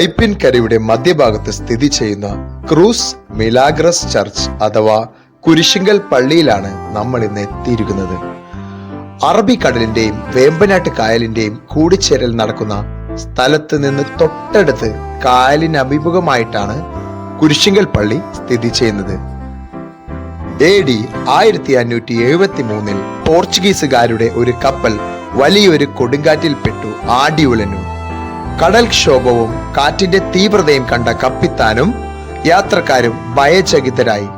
വൈപ്പിൻകരയുടെ മധ്യഭാഗത്ത് സ്ഥിതി ചെയ്യുന്ന ക്രൂസ് മിലാഗ്രസ് ചർച്ച് അഥവാ കുരിശിങ്കൽ പള്ളിയിലാണ് നമ്മൾ ഇന്ന് എത്തിയിരിക്കുന്നത്. അറബിക്കടലിന്റെയും വേമ്പനാട്ട് കായലിന്റെയും കൂടിച്ചേരൽ നടക്കുന്ന സ്ഥലത്ത് നിന്ന് തൊട്ടടുത്ത് കായലിന് അഭിമുഖമായിട്ടാണ് കുരിശിങ്കൽ പള്ളി സ്ഥിതി ചെയ്യുന്നത്. എ ഡി ആയിരത്തി അഞ്ഞൂറ്റി എഴുപത്തി മൂന്നിൽ പോർച്ചുഗീസുകാരുടെ ഒരു കപ്പൽ വലിയൊരു കൊടുങ്കാറ്റിൽപ്പെട്ടു ആടിയുലഞ്ഞു കടൽക്ഷോഭവും കാറ്റിന്റെ തീവ്രതയും കണ്ട കപ്പിത്താനും യാത്രക്കാരും ഭയചകിതരായി.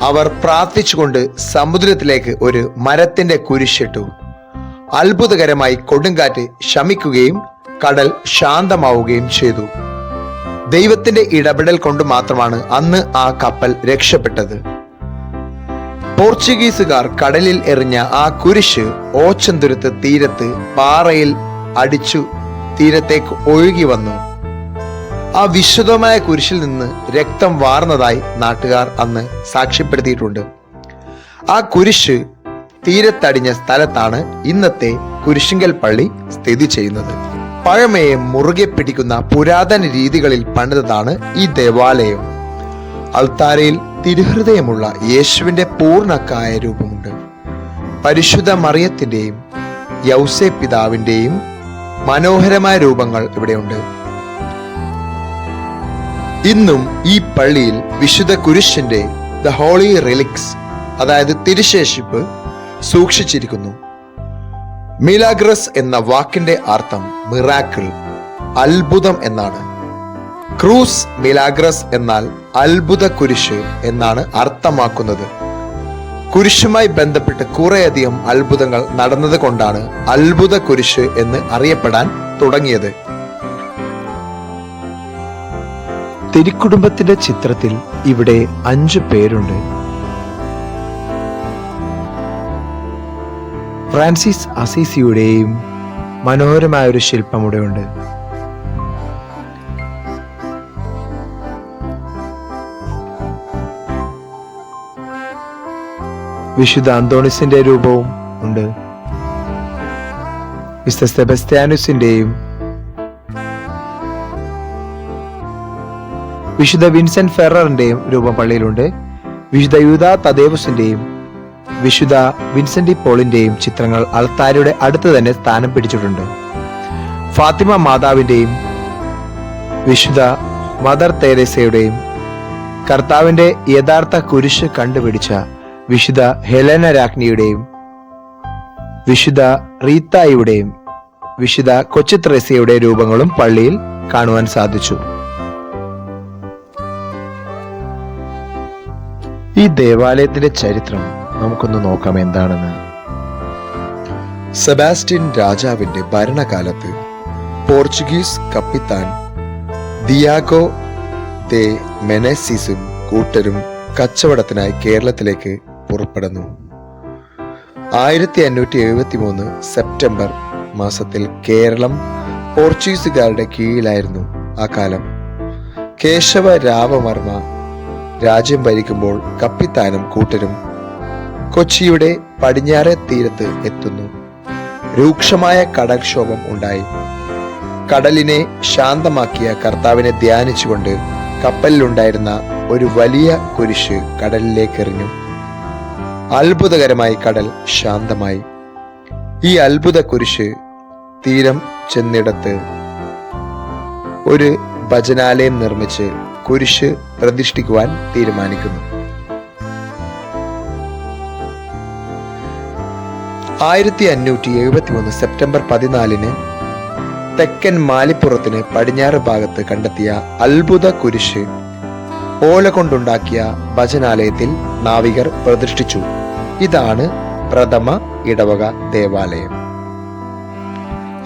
അവർ പ്രാർത്ഥിച്ചുകൊണ്ട് സമുദ്രത്തിലേക്ക് ഒരു മരത്തിന്റെ കുരിശിട്ടു. അത്ഭുതകരമായി കൊടുങ്കാറ്റ് ശമിക്കുകയും കടൽ ശാന്തമാവുകയും ചെയ്തു. ദൈവത്തിന്റെ ഇടപെടൽ കൊണ്ട് മാത്രമാണ് അന്ന് ആ കപ്പൽ രക്ഷപ്പെട്ടത്. പോർച്ചുഗീസുകാർ കടലിൽ എറിഞ്ഞ ആ കുരിശ് ഓച്ചന്തുരുത്ത് തീരത്ത് പാറയിൽ അടിച്ചു തീരത്തേക്ക് ഒഴുകി വന്നു. ആ വിശുദ്ധമായ കുരിശിൽ നിന്ന് രക്തം വാർന്നതായി നാട്ടുകാർ അന്ന് സാക്ഷ്യപ്പെടുത്തിയിട്ടുണ്ട്. ആ കുരിശ് തീരത്തടിഞ്ഞ സ്ഥലത്താണ് ഇന്നത്തെ കുരിശിങ്കൽ പള്ളി സ്ഥിതി ചെയ്യുന്നത്. പഴമയെ മുറുകെ പിടിക്കുന്ന പുരാതന രീതികളിൽ പണിതതാണ് ഈ ദേവാലയം. അൾത്താരയിൽ തിരുഹൃദയമുള്ള യേശുവിന്റെ പൂർണക്കായ രൂപമുണ്ട്. പരിശുദ്ധ മറിയത്തിന്റെയും യൗസെ പിതാവിന്റെയും മനോഹരമായ രൂപങ്ങൾ ഇവിടെയുണ്ട്. ഇന്നും ഈ പള്ളിയിൽ വിശുദ്ധ കുരിശിന്റെ ദ ഹോളി റിലിക്സ് അതായത് തിരുശേഷിപ്പ് സൂക്ഷിച്ചിരിക്കുന്നു. മിലാഗ്രസ് എന്ന വാക്കിന്റെ അർത്ഥം മിറാക്കിൾ അത്ഭുതം എന്നാണ്. ക്രൂസ് മിലാഗ്രസ് എന്നാൽ അത്ഭുത കുരിശ് എന്നാണ് അർത്ഥമാക്കുന്നത്. കുരിശുമായി ബന്ധപ്പെട്ട് കുറേയധികം അത്ഭുതങ്ങൾ നടന്നത് കൊണ്ടാണ് അത്ഭുത കുരിശ് എന്ന് അറിയപ്പെടാൻ തുടങ്ങിയത്. തിരുക്കുടുംബത്തിന്റെ ചിത്രത്തിൽ ഇവിടെ അഞ്ചു പേരുണ്ട്. ഫ്രാൻസിസ് അസീസിയുടെയും മനോഹരമായ ഒരു ശില്പം ഇവിടെയുണ്ട്. വിശുദ്ധ അന്തോണിസിന്റെ രൂപവും ഉണ്ട്. വിശുദ്ധ സെബസ്ത്യാനുസിന്റെയും വിശുദ്ധ വിൻസെന്റ് ഫെററിന്റെയും രൂപം പള്ളിയിലുണ്ട്. വിശുദ്ധ യൂത തദേവസിന്റെയും വിശുദ്ധ വിൻസെന്റ് പോളിന്റെയും ചിത്രങ്ങൾ അൾത്താരയുടെ അടുത്ത് തന്നെ സ്ഥാനം പിടിച്ചിട്ടുണ്ട്. ഫാത്തിമ മാതാവിന്റെയും വിശുദ്ധ മദർ തേരേസയുടെയും കർത്താവിന്റെ യഥാർത്ഥ കുരിശ് കണ്ടുപിടിച്ച വിശുദ്ധ ഹെലന രാജ്ഞിയുടെയും വിശുദ്ധ റീത്തായുടെയും വിശുദ്ധ കൊച്ചു രൂപങ്ങളും പള്ളിയിൽ കാണുവാൻ സാധിച്ചു. ഈ ദേവാലയത്തിന്റെ ചരിത്രം നമുക്കൊന്ന് നോക്കാം എന്താണെന്ന്. സെബാസ്റ്റ്യൻ രാജാവിന്റെ ഭരണകാലത്ത് പോർച്ചുഗീസ് കപ്പിത്താൻ ദിയാഗോ ദെ മെനസിസും കൂട്ടരും കച്ചവടത്തിനായി കേരളത്തിലേക്ക് പുറപ്പെടുന്നു. ആയിരത്തി അഞ്ഞൂറ്റി എഴുപത്തി മൂന്ന് സെപ്റ്റംബർ മാസത്തിൽ കേരളം പോർച്ചുഗീസുകാരുടെ കീഴിലായിരുന്നു ആ കാലം. കേശവ രാമവർമ്മ രാജ്യം ഭരിക്കുമ്പോൾ കപ്പിത്താനും കൂട്ടരും കൊച്ചിയുടെ പടിഞ്ഞാറെ തീരത്ത് എത്തുന്നു. രൂക്ഷമായ കടൽക്ഷോഭം ഉണ്ടായി. കടലിനെ ശാന്തമാക്കിയ കർത്താവിനെ ധ്യാനിച്ചുകൊണ്ട് കപ്പലിലുണ്ടായിരുന്ന ഒരു വലിയ കുരിശ് കടലിലേക്ക് എറിഞ്ഞു അത്ഭുതകരമായി കടൽ ശാന്തമായി. ഈ അത്ഭുത കുരിശ് തീരം ചെന്നിടത്ത് ഒരു ഭജനാലയം നിർമ്മിച്ച് കുരിശ് പ്രതിഷ്ഠിക്കുവാൻ തീരുമാനിക്കുന്നു. ആയിരത്തി അഞ്ഞൂറ്റി എഴുപത്തി മൂന്ന് സെപ്റ്റംബർ പതിനാലിന് തെക്കൻ മാലിപ്പുറത്തിന് പടിഞ്ഞാറ് ഭാഗത്ത് കണ്ടെത്തിയ അത്ഭുത കുരിശ് ഓല കൊണ്ടുണ്ടാക്കിയ ഭജനാലയത്തിൽ നാവികർ പ്രതിഷ്ഠിച്ചു. ഇതാണ് പ്രഥമ ഇടവക ദേവാലയം.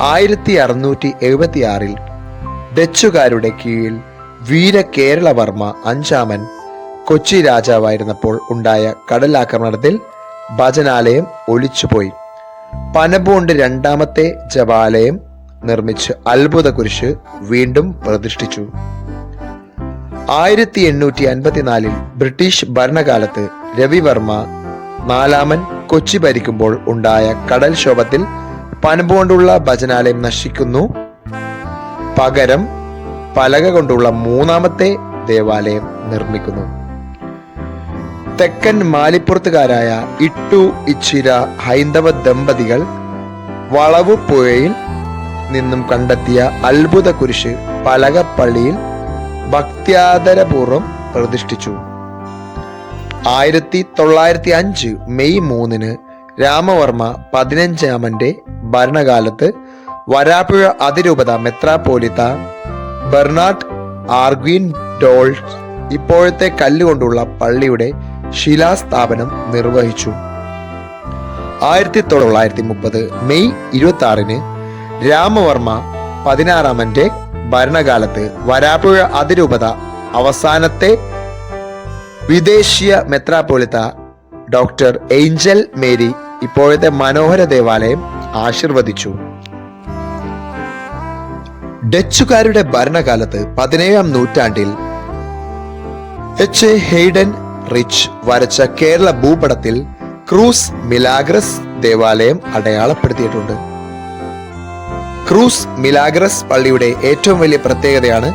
ആയിരത്തി അറുന്നൂറ്റി എഴുപത്തിയാറിൽ ഡച്ചുകാരുടെ കീഴിൽ വീര കേരളവർമ്മ അഞ്ചാമൻ കൊച്ചി രാജാവായിരുന്നപ്പോൾ ഉണ്ടായ കടലാക്രമണത്തിൽ ഭജനാലയം ഒലിച്ചുപോയി. പനബോണ്ട് രണ്ടാമത്തെ ജപാലയം നിർമ്മിച്ച് അത്ഭുത കുരിശ് വീണ്ടും പ്രതിഷ്ഠിച്ചു. ആയിരത്തി എണ്ണൂറ്റി അൻപത്തിനാലിൽ ബ്രിട്ടീഷ് ഭരണകാലത്ത് രവിവർമ്മ നാലാമൻ കൊച്ചി ഭരിക്കുമ്പോൾ ഉണ്ടായ കടൽ ക്ഷോഭത്തിൽ പനമ്പുകൊണ്ടുള്ള ഭജനാലയം നശിക്കുന്നു. പകരം പലക കൊണ്ടുള്ള മൂന്നാമത്തെ ദേവാലയം നിർമ്മിക്കുന്നു. തെക്കൻ മാലിപ്പുറത്തുകാരായ ഇട്ടു ഇച്ചിര ഹൈന്ദവ ദമ്പതികൾ വളവു പുഴയിൽ നിന്നും കണ്ടെത്തിയ അത്ഭുത കുരിശ് പലകപ്പള്ളിയിൽ ഭക്ത്യാദരപൂർവം പ്രതിഷ്ഠിച്ചു. ആയിരത്തി തൊള്ളായിരത്തി അഞ്ച് മെയ് മൂന്നിന് രാമവർമ്മ പതിനഞ്ചാമന്റെ ഭരണകാലത്ത് വരാപ്പുഴ അതിരൂപത മെത്രാപ്പോലിത്ത ബെർണാഡ് ആർഗ്വിൻ ഡോൾട്ട് ഇപ്പോഴത്തെ കല്ലുകൊണ്ടുള്ള പള്ളിയുടെ ശിലാസ്ഥാപനം നിർവഹിച്ചു. ആയിരത്തി തൊള്ളായിരത്തി മുപ്പത് മെയ് ഇരുപത്തി ആറിന് രാമവർമ്മ പതിനാറാമന്റെ ഭരണകാലത്ത് വരാപ്പുഴ അതിരൂപത അവസാനത്തെ വിദേശീയ മെത്രാപ്പോലിത്ത ഡോക്ടർ ഏഞ്ചൽ മേരി ഇപ്പോഴത്തെ മനോഹര ദേവാലയം ആശീർവദിച്ചു. ഡച്ചുകാരുടെ ഭരണകാലത്ത് പതിനേഴാം നൂറ്റാണ്ടിൽ എച്ച്. എ. ഹെയ്ഡൻ റിച്ച് വരച്ച കേരള ഭൂപടത്തിൽ ക്രൂസ് മിലാഗ്രസ് ദേവാലയം അടയാളപ്പെടുത്തിയിട്ടുണ്ട്. ക്രൂസ് മിലാഗ്രസ് പള്ളിയുടെ ഏറ്റവും വലിയ പ്രത്യേകതയാണ്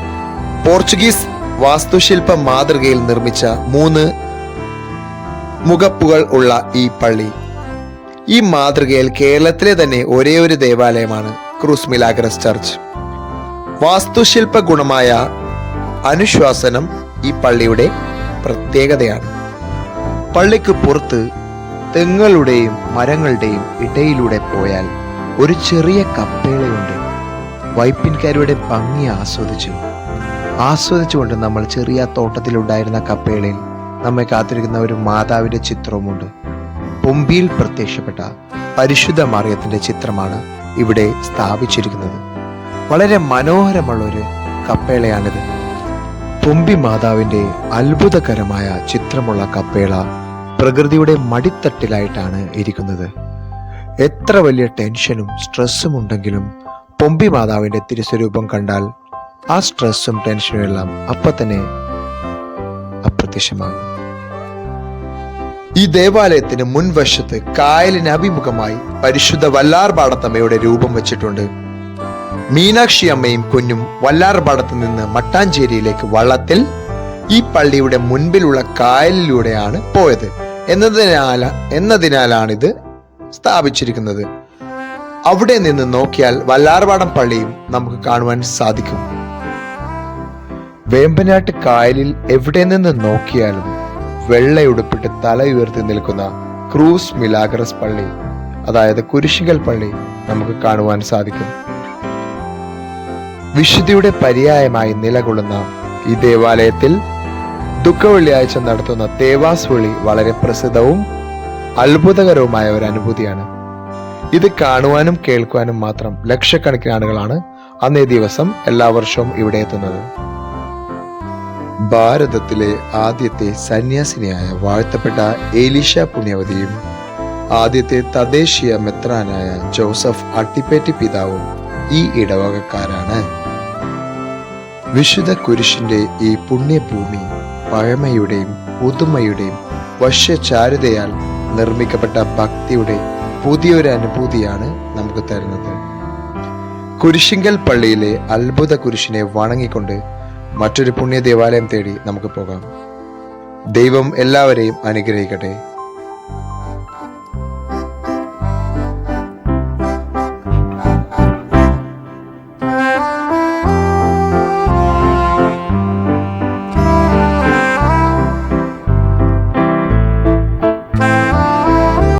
പോർച്ചുഗീസ് വാസ്തുശില്പ മാതൃകയിൽ നിർമ്മിച്ച മൂന്ന് മുഖപ്പുകൾ ഉള്ള ഈ പള്ളി. ഈ മാതൃകയിൽ കേരളത്തിലെ തന്നെ ഒരേ ഒരു ദേവാലയമാണ് ക്രൂസ് മിലാഗ്രസ് ചർച്ച്. വാസ്തുശില്പ ഗുണമായ അനുശ്വാസനം ഈ പള്ളിയുടെ പ്രത്യേകതയാണ്. പള്ളിക്ക് പുറത്ത് തെങ്ങുകളുടെയും മരങ്ങളുടെയും ഇടയിലൂടെ പോയാൽ ഒരു ചെറിയ കപ്പേളയുണ്ട്. വൈപ്പിൻകാരുടെ ഭംഗി ആസ്വദിച്ചു. ആസ്വദിച്ചുകൊണ്ട് നമ്മൾ ചെറിയ തോട്ടത്തിലുണ്ടായിരുന്ന കപ്പേളിൽ നമ്മെ കാത്തിരിക്കുന്ന ഒരു മാതാവിന്റെ ചിത്രവുമുണ്ട്. പൊമ്പിയിൽ പ്രത്യക്ഷപ്പെട്ട പരിശുദ്ധ മറിയത്തിന്റെ ചിത്രമാണ് ഇവിടെ സ്ഥാപിച്ചിരിക്കുന്നത്. വളരെ മനോഹരമുള്ള ഒരു കപ്പേളയാണിത്. പൊമ്പി മാതാവിന്റെ അത്ഭുതകരമായ ചിത്രമുള്ള കപ്പേള പ്രകൃതിയുടെ മടിത്തട്ടിലായിട്ടാണ് ഇരിക്കുന്നത്. എത്ര വലിയ ടെൻഷനും സ്ട്രെസ്സും ഉണ്ടെങ്കിലും പൊമ്പി മാതാവിന്റെ തിരുസ്വരൂപം കണ്ടാൽ ആ സ്ട്രെസ്സും ടെൻഷനും എല്ലാം അപ്പൊ തന്നെ അപ്രത്യക്ഷമാകും. ഈ ദേവാലയത്തിന് മുൻവശത്ത് കായലിന് അഭിമുഖമായി പരിശുദ്ധ വല്ലാർപാടത്തമ്മയുടെ രൂപം വെച്ചിട്ടുണ്ട്. മീനാക്ഷി അമ്മയും കുഞ്ഞും വല്ലാർപാടത്ത് നിന്ന് മട്ടാഞ്ചേരിയിലേക്ക് വള്ളത്തിൽ ഈ പള്ളിയുടെ മുൻപിലുള്ള കായലിലൂടെയാണ് പോയത്. എന്നതിനാല എന്നതിനാലാണിത് സ്ഥാപിച്ചിരിക്കുന്നത്. അവിടെ നിന്ന് നോക്കിയാൽ വല്ലാർപാടം പള്ളിയും നമുക്ക് കാണുവാൻ സാധിക്കും. വേമ്പനാട്ട് കായലിൽ എവിടെ നിന്ന് നോക്കിയാലും വെള്ളയുടുപ്പിട്ട് തല ഉയർത്തി നിൽക്കുന്ന ക്രൂസ് മിലാഗ്രസ് പള്ളി അതായത് കുരിശികൽ പള്ളി നമുക്ക് കാണുവാൻ സാധിക്കും. വിശുദ്ധിയുടെ പര്യായമായി നിലകൊള്ളുന്ന ഈ ദേവാലയത്തിൽ ദുഃഖവെള്ളിയാഴ്ച നടത്തുന്ന ദേവാസ് വിളി വളരെ പ്രസിദ്ധവും അത്ഭുതകരവുമായ ഒരു അനുഭൂതിയാണ്. ഇത് കാണുവാനും കേൾക്കുവാനും മാത്രം ലക്ഷക്കണക്കിന് ആളുകളാണ് അന്നേ ദിവസം എല്ലാ വർഷവും ഇവിടെ എത്തുന്നത്. ഭാരതത്തിലെ ആദ്യത്തെ സന്യാസിനിയായ വാഴ്ത്തപ്പെട്ട ഏലിഷ പുണ്യവതിയും ആദ്യത്തെ തദ്ദേശീയ മെത്രാനായ ജോസഫ് അട്ടിപ്പേറ്റി പിതാവും ഈ ഇടവകക്കാരാണ്. വിശുദ്ധ കുരിശിന്റെ ഈ പുണ്യഭൂമി പഴമയുടെയും പുതുമയുടെയും വശ്യചാരുതയാൽ നിർമ്മിക്കപ്പെട്ട ഭക്തിയുടെ പുതിയൊരു അനുഭൂതിയാണ് നമുക്ക് തരുന്നത്. കുരിശിങ്കൽ പള്ളിയിലെ അത്ഭുത കുരിശിനെ വണങ്ങിക്കൊണ്ട് മറ്റൊരു പുണ്യ ദേവാലയം തേടി നമുക്ക് പോകാം. ദൈവം എല്ലാവരെയും അനുഗ്രഹിക്കട്ടെ.